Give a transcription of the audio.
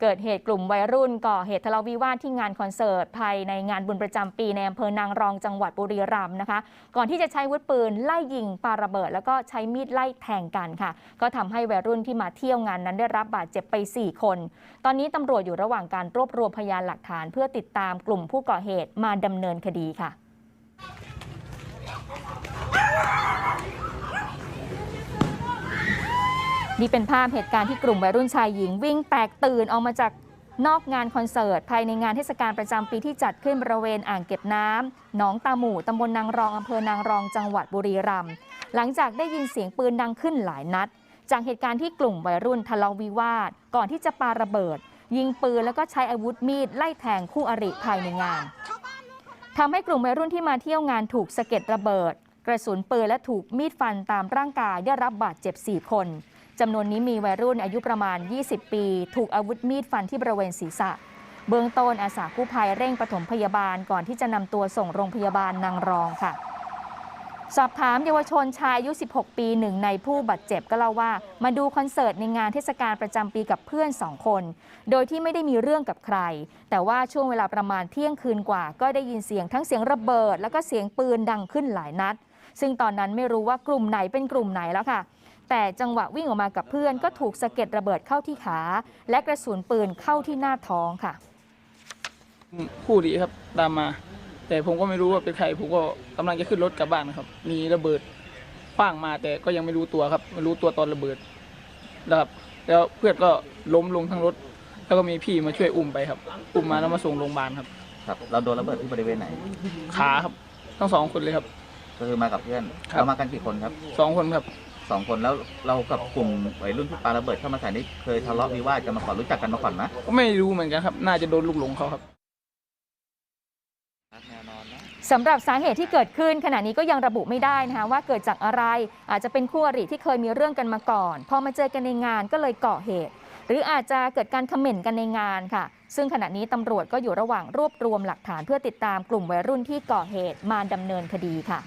เกิดเหตุกลุ่มวัยรุ่นก่อเหตุทะเลาะวิวาทที่งานคอนเสิร์ตภายในงานบุญประจำปีในอำเภอนางรองจังหวัดบุรีรัมย์นะคะ ก่อนที่จะใช้วุธปืนไล่ยิงปาระเบิด แล้วก็ใช้มีดไล่แทงกันค่ะ ก็ทำให้วัยรุ่นที่มาเที่ยวงานนั้นได้รับบาดเจ็บไป 4 คน ตอนนี้ตำรวจอยู่ระหว่างการรวบรวมพยานหลักฐาน เพื่อติดตามกลุ่มผู้ก่อเหตุมาดำเนินคดีค่ะ นี่เป็นภาพเหตุการณ์ที่กลุ่มวัยรุ่นชายหญิงวิ่งแตกตื่นออกมาจากนอกงานคอนเสิร์ต ภายในงานเทศกาลประจำปีที่จัดขึ้นบริเวณอ่างเก็บน้ำหนองตาหมู่ตำบลนางรองอำเภอนางรองจังหวัดบุรีรัมย์หลังจากได้ยินเสียงปืนดังขึ้นหลายนัด จากเหตุการณ์ที่กลุ่มวัยรุ่นทะเลาะวิวาท ก่อนที่จะปาระเบิด ยิงปืนแล้วก็ใช้อาวุธมีดไล่แทงคู่อริภายในงานทำให้กลุ่มวัยรุ่นที่มาเที่ยวงานถูกสะเก็ดระเบิด กระสุนปืนและถูกมีดฟันตามร่างกายได้รับบาดเจ็บ 4 คน จำนวนนี้มีวัยรุ่นอายุประมาณ 20 ปี ถูกอาวุธมีดฟันที่บริเวณศีรษะ เบื้องต้นอาสากู้ภัยเร่งปฐมพยาบาลก่อนที่จะนำตัวส่งโรงพยาบาลนางรองค่ะ สอบถามเยาวชนชายอายุ 16 ปีหนึ่งในผู้บาดเจ็บก็เล่าว่า มาดูคอนเสิร์ตในงานเทศกาลประจำปีกับเพื่อนสองคน โดยที่ไม่ได้มีเรื่องกับใคร แต่ว่าช่วงเวลาประมาณเที่ยงคืนกว่า ก็ได้ยินเสียงทั้งเสียงระเบิด แล้วก็เสียงปืนดังขึ้นหลายนัดซึ่งตอนนั้นไม่รู้ว่ากลุ่มไหนเป็นกลุ่มไหนแล้วค่ะ แต่จังหวะวิ่งออกมากับเพื่อนก็ถูกสะเก็ดระเบิดเข้าที่ขา และกระสุนปืนเข้าที่หน้าท้องค่ะ คู่ดีครับตามมา แต่ผมก็ไม่รู้ว่าเป็นใครผมก็กำลังจะขึ้นรถกลับบ้านครับ มีระเบิดคว้างมาแต่ก็ยังไม่รู้ตัวครับไม่รู้ตัวตอนระเบิดนะครับ แล้วเพื่อนก็ล้มลงทั้งรถ แล้วก็มีพี่มาช่วยอุ้มไปครับ อุ้มมาแล้วมาส่งโรงพยาบาลครับครับเราโดนระเบิดที่บริเวณไหน ขาครับทั้งสองคนเลยครับ ก็คือมากับเพื่อนครับเรามากันกี่คนครับสองคนครับ สองคนแล้วเรากับกลุ่มวัยรุ่นที่ปาระเบิดเข้ามาใส่นี่เคยทะเลาะวิวาทกันมาก่อนรู้จักกันมาก่อนไหมก็ไม่รู้เหมือนกันครับ น่าจะโดนลูกหลงเขาครับแนวนอนนะสำหรับสาเหตุที่เกิดขึ้นขณะนี้ก็ยังระบุไม่ได้นะคะว่าเกิดจากอะไรอาจจะเป็นคู่อริที่เคยมีเรื่องกันมาก่อน พอมาเจอกันในงานก็เลยก่อเหตุ หรืออาจจะเกิดการเขม่นกันในงานค่ะ ซึ่งขณะนี้ตำรวจก็อยู่ระหว่างรวบรวมหลักฐานเพื่อติดตามกลุ่มวัยรุ่นที่ก่อเหตุมาดำเนินคดีค่ะ